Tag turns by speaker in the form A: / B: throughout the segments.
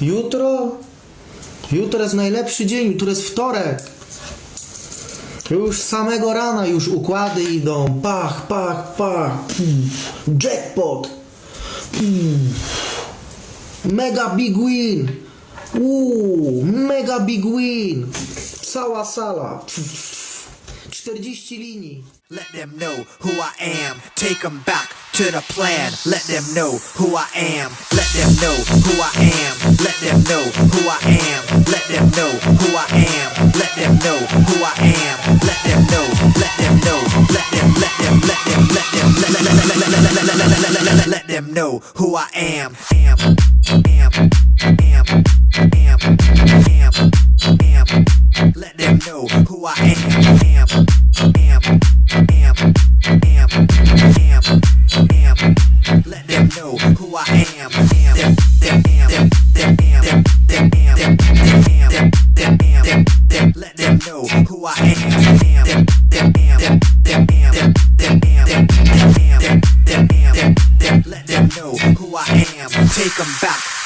A: Jutro? Jutro jest najlepszy dzień, jutro jest wtorek. Już samego rana już układy idą. Pach, pach, pach. Pum. Jackpot. Pum. Mega big win. Uuu, mega big win. Cała sala. 40 linii.
B: Let them know who I am. Take them back to the plan. Let them know who I am. Let them know who I am. Let them know who I am. Let them know who I am. Let them know who I am. Let them know. Let them know. Let them. Let them. Let them. Let them. Let them know who I am.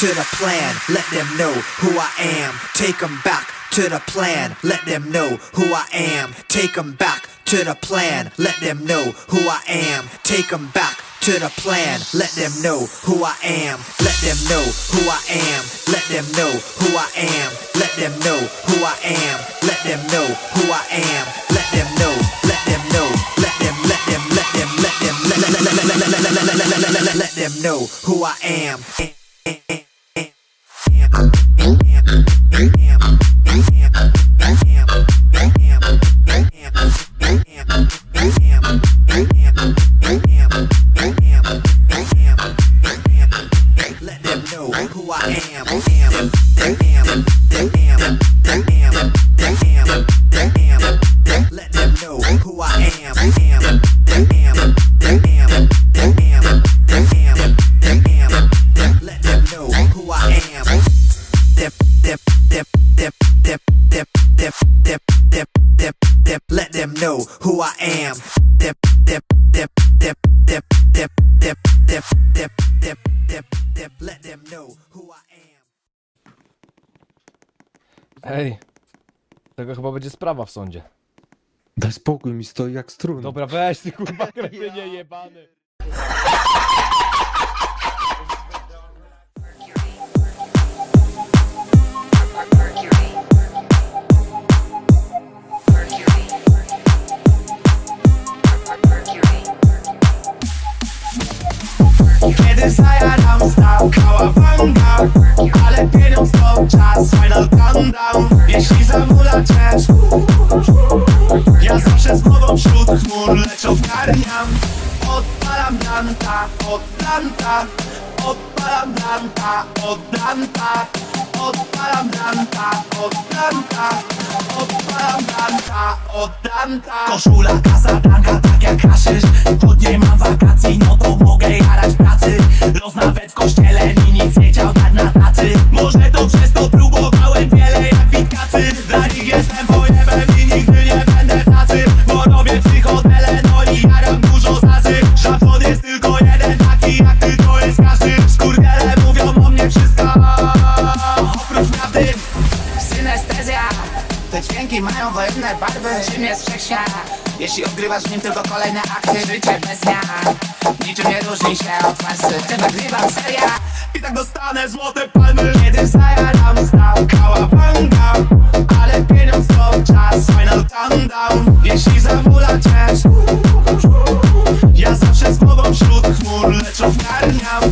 B: to the plan, let them know who I am. Take them back to the plan, let them know who I am. Take them back to the plan, let them know who I am. Take them back to the plan, let them know who I am. Let them know who I am. Let them know who I am. Let them know who I am. Let them know who I am. Let them know. Let them know. Let them. Let them. Let them. Let them. Let them know who I am. Damn. Know who I am. Them, them, them, them, them, them, them, them, them, them, them, them. Let them know who I am.
C: Ej, tego chyba będzie sprawa w sądzie.
D: Daj spokój, mi stoi jak strun.
C: Dobra, weź ty kurwa kretynie jebany.
E: Od blanta Odpalam blanta, od blanta Odpalam blanta, od blanta Odpalam blanta, od blanta Koszula Casablanca, tak jak haszysz Od mam wakacji, no to mogę jarać pracy. Los nawet w kościele mi nic nie mają wojenne barwy Czym jest wszechświat? Jeśli odgrywasz w nim tylko kolejne akty Życie bez zmian Niczym nie różni się od farsy Czy nagrywam seria? I tak dostanę złote palmy Kiedy zajadam stał kałabanga Ale pieniądz to czas Final countdown Jeśli zamula cię Ja zawsze z głową wśród chmur Lecz ogarniam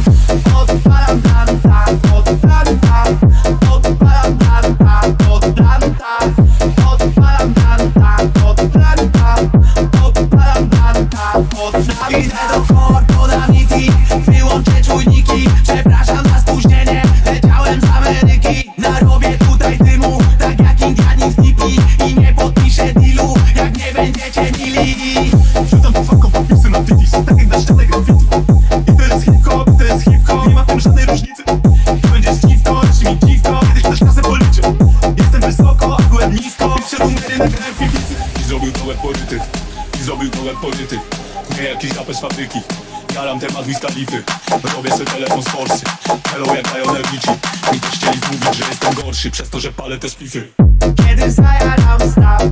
F: Khalify Robię sobie telefon z forsy. Hello jak Richie Mi też chcieli mówić, że jestem gorszy Przez to, że palę te splify
E: Kiedy zajadam staw,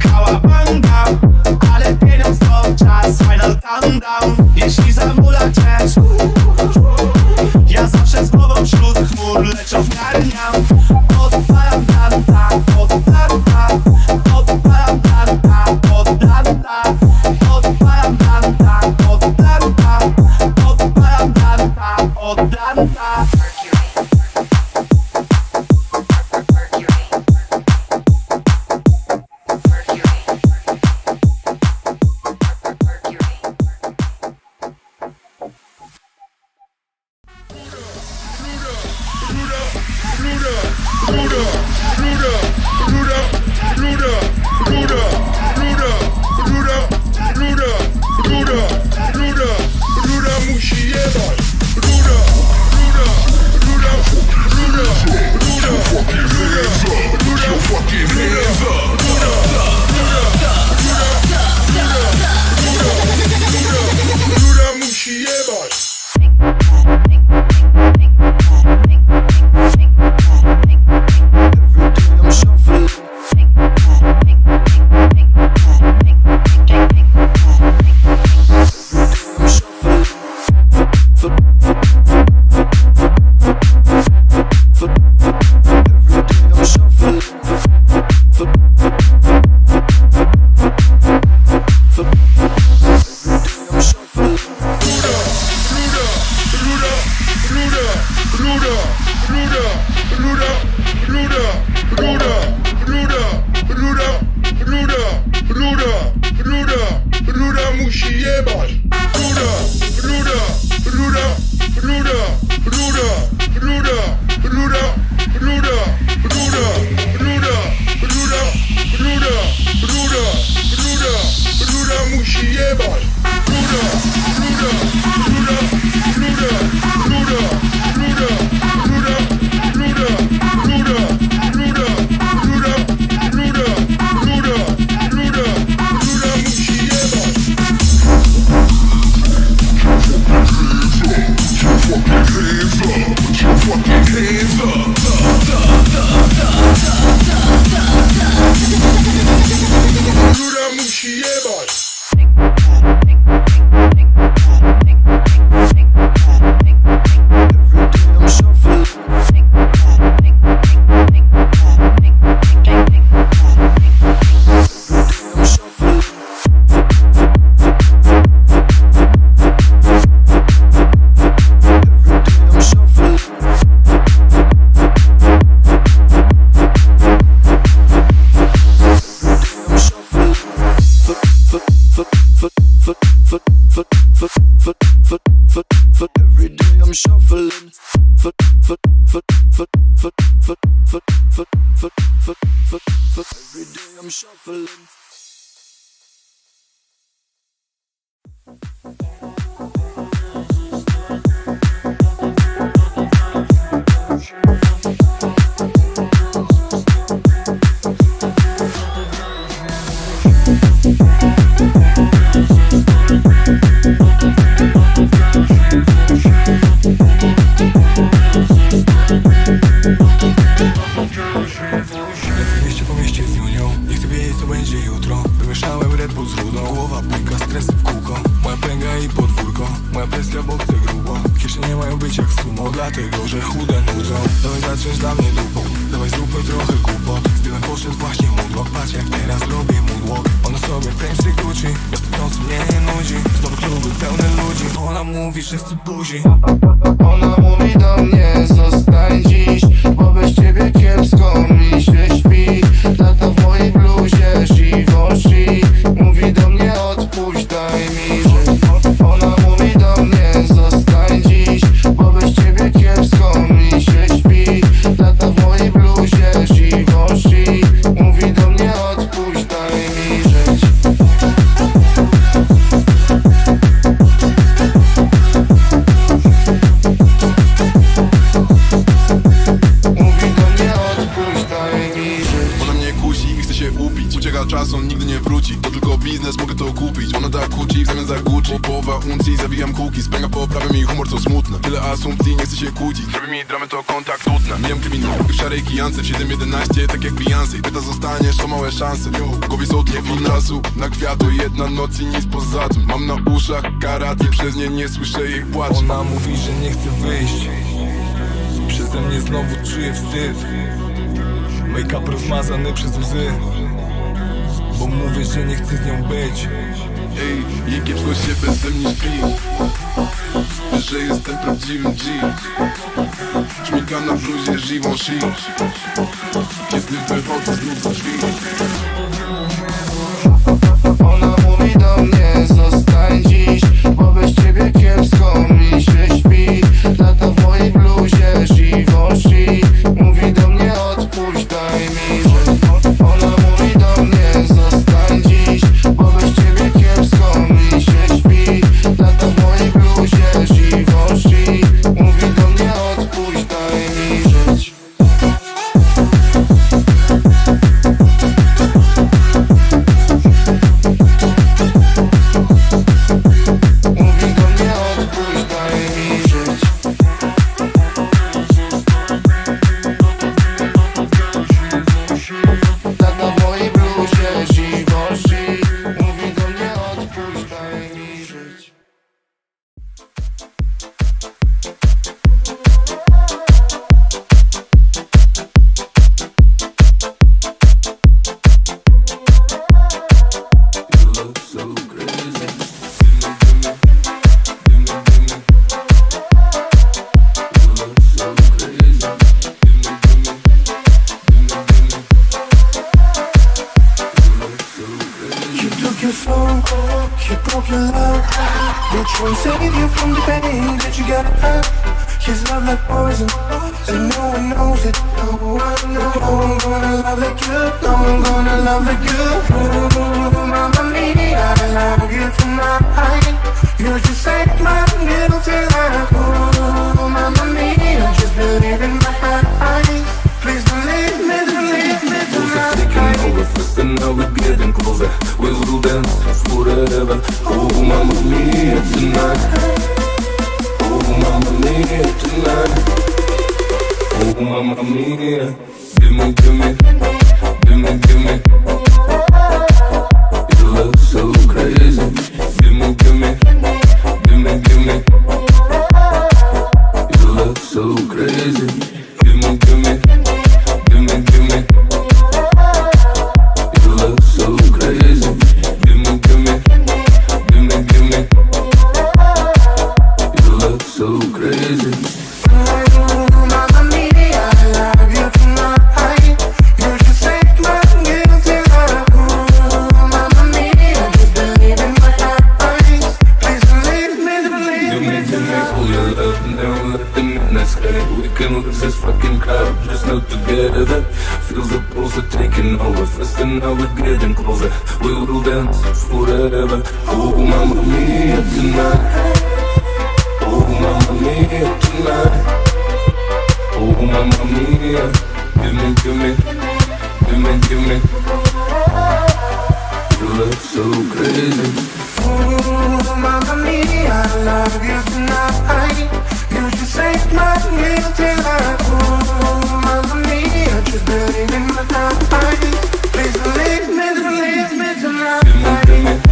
F: Violence podwórko Moja presja, bo chcę grubo. Kieszenie mają być jak sumo Dlatego, że chude nudzą. Dawaj zacząć dla mnie dupą Dawaj zróbmy trochę głupot Z tyłem poszedł właśnie moonwalk Patrz jak teraz robię moonwalk Ona sobie i Gucci Miasto nocy mnie nie nudzi. Znowu kluby pełne ludzi Ona mówi, że chce buzi.
G: Ona mówi do mnie, zostań dziś Bo bez ciebie kiepsko Mijam kryminalów w szarej kijance W 7-11, tak jak Beyoncé. Pyta zostaniesz, to małe szanse. W głowie są dnie Na kwiatu jedna noc i nic poza tym. Mam na uszach karaty, przez nie nie słyszę jej płacz
F: Ona mówi, że nie chce wyjść. Przeze mnie znowu czuję wstyd. Make-up rozmazany przez łzy. Bo mówię, że nie chcę z nią być.
G: Ej, jej kiepsko się bez mnie śpi? Że jestem prawdziwym G. Śmigam na bluzie Givenchy Kiedy wychodzę z drzwi.
F: over We will dance forever Oh mamma mia tonight Oh mamma mia tonight Oh mamma mia Give me, give me Give me, give me You look so crazy Oh
H: mamma mia I love you tonight You just ate my
F: meal
H: tonight
F: Oh mamma mia
H: Just burning in my eyes Please believe me, believe me tonight.